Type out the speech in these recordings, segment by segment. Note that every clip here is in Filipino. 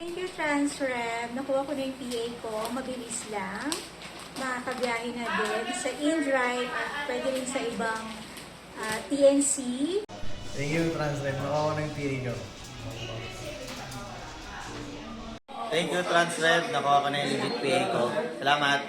Thank you, Transrem. Nakuha ko na yung PA ko. Mabilis lang. Makakabiyahe na din sa InDrive at pwede rin sa ibang ah, TNC. Thank you, Translate. Nakuha ko na yung PA ko. Thank you, Transrev. Nakuha ko na yung legit PA ko. Salamat.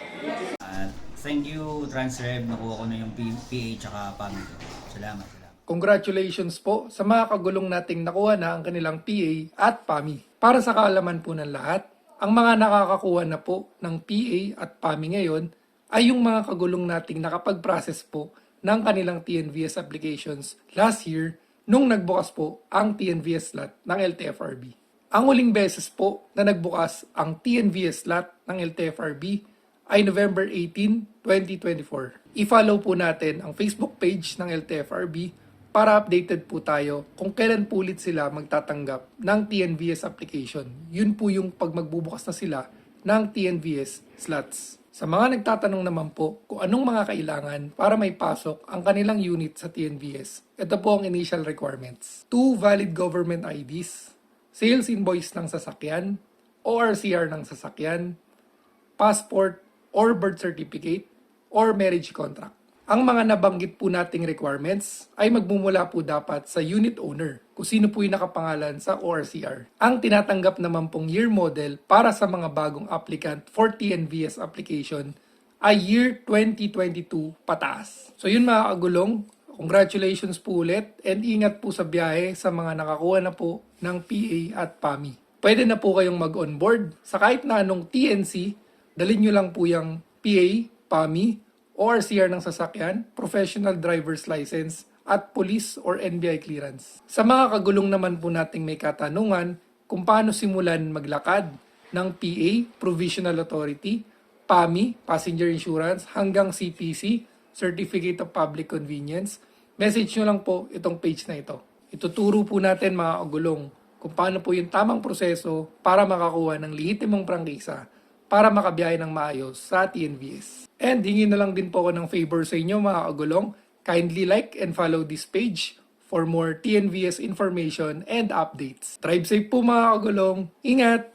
At thank you, Transrev. Nakuha ko na yung PA tsaka ko. Salamat, salamat. Congratulations po sa mga kagulong nating nakuha na ang kanilang PA at PAMI. Para sa kaalaman po ng lahat, ang mga nakakakuha na po ng PA at PAMI ngayon ay yung mga kagulong nating nakapag-process po ng kanilang TNVS applications last year nung nagbukas po ang TNVS slot ng LTFRB. Ang uling beses po na nagbukas ang TNVS slot ng LTFRB ay November 18, 2024. I-follow po natin ang Facebook page ng LTFRB para updated po tayo kung kailan po ulit sila magtatanggap ng TNVS application. Yun po yung pag magbubukas na sila ng TNVS slots. Sa mga nagtatanong naman po kung anong mga kailangan para may pasok ang kanilang unit sa TNVS, ito po ang initial requirements. Two valid government IDs, sales invoice ng sasakyan, ORCR ng sasakyan, passport or birth certificate or marriage contract. Ang mga nabanggit po nating requirements ay magmumula po dapat sa unit owner kung sino po yung nakapangalan sa ORCR. Ang tinatanggap naman pong year model para sa mga bagong applicant for TNVS application ay year 2022 pataas. So yun mga kagulong, congratulations po ulit and ingat po sa biyahe sa mga nakakuha na po ng PA at PAMI. Pwede na po kayong mag-onboard sa kahit na anong TNC, dalhin nyo lang po yung PA, PAMI, ORCR ng sasakyan, professional driver's license, at police or NBI clearance. Sa mga kagulong naman po nating may katanungan kung paano simulan maglakad ng PA, Provisional Authority, PAMI, Passenger Insurance, hanggang CPC, Certificate of Public Convenience, message nyo lang po itong page na ito. Ituturo po natin mga kagulong kung paano po yung tamang proseso para makakuha ng lehitimong prangkisa para makabiyahe ng maayos sa TNVS. And hingin na lang din po ako ng favor sa inyo mga kagulong. Kindly like and follow this page for more TNVS information and updates. Drive safe po mga kagulong. Ingat!